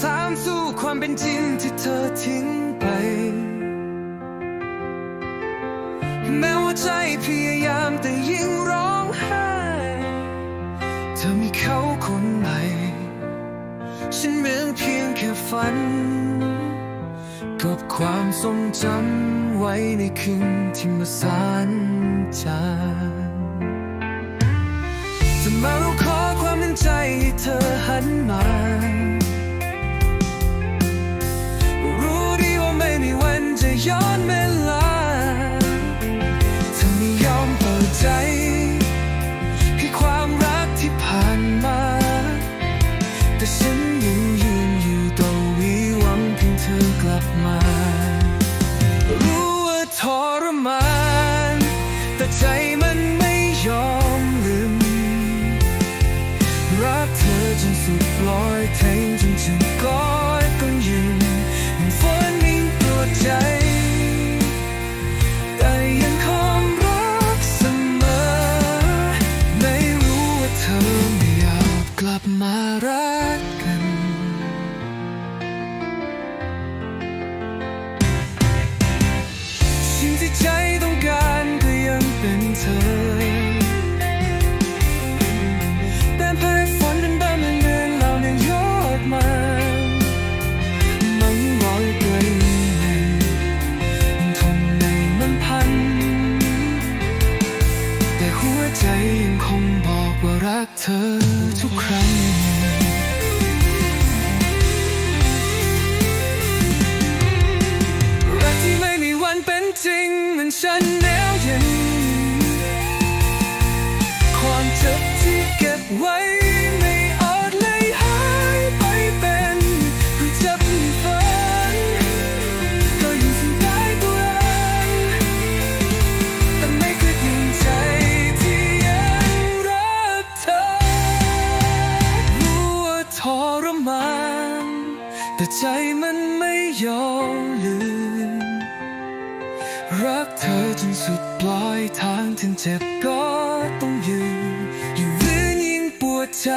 สามสู่ความเป็นจริงที่เธอทิ้งไป แม้ว่าใจพยายามแต่ยิ่งร้องไห้ เธอมีเขาคนใหม่ ฉันเหมือนเพียงแค่ฝัน กับความทรงจำไว้ในคืนที่มาสานจางจ มันไม่ยอมลืม รักเธอจนสุดลอยแทงจนถึงก้อยต้องยืนฝนนิ่งตัวใจแต่ยังคงรักเสมอ ไม่รู้ว่าเธอไม่อยากกลับมารักกันสิ่งที่ใจ ในมันพันแต่หัวใจยังคงบอกว่ารักเธอทุกครั้ง รักที่ไม่มีวันเป็นจริงเหมันฉัน แต่ใจมันไม่ยอมลืม รักเธอจนสุดปลายทางถึงเจ็บก็ต้องยืนยิ่งลืนยิ่งปวดใจ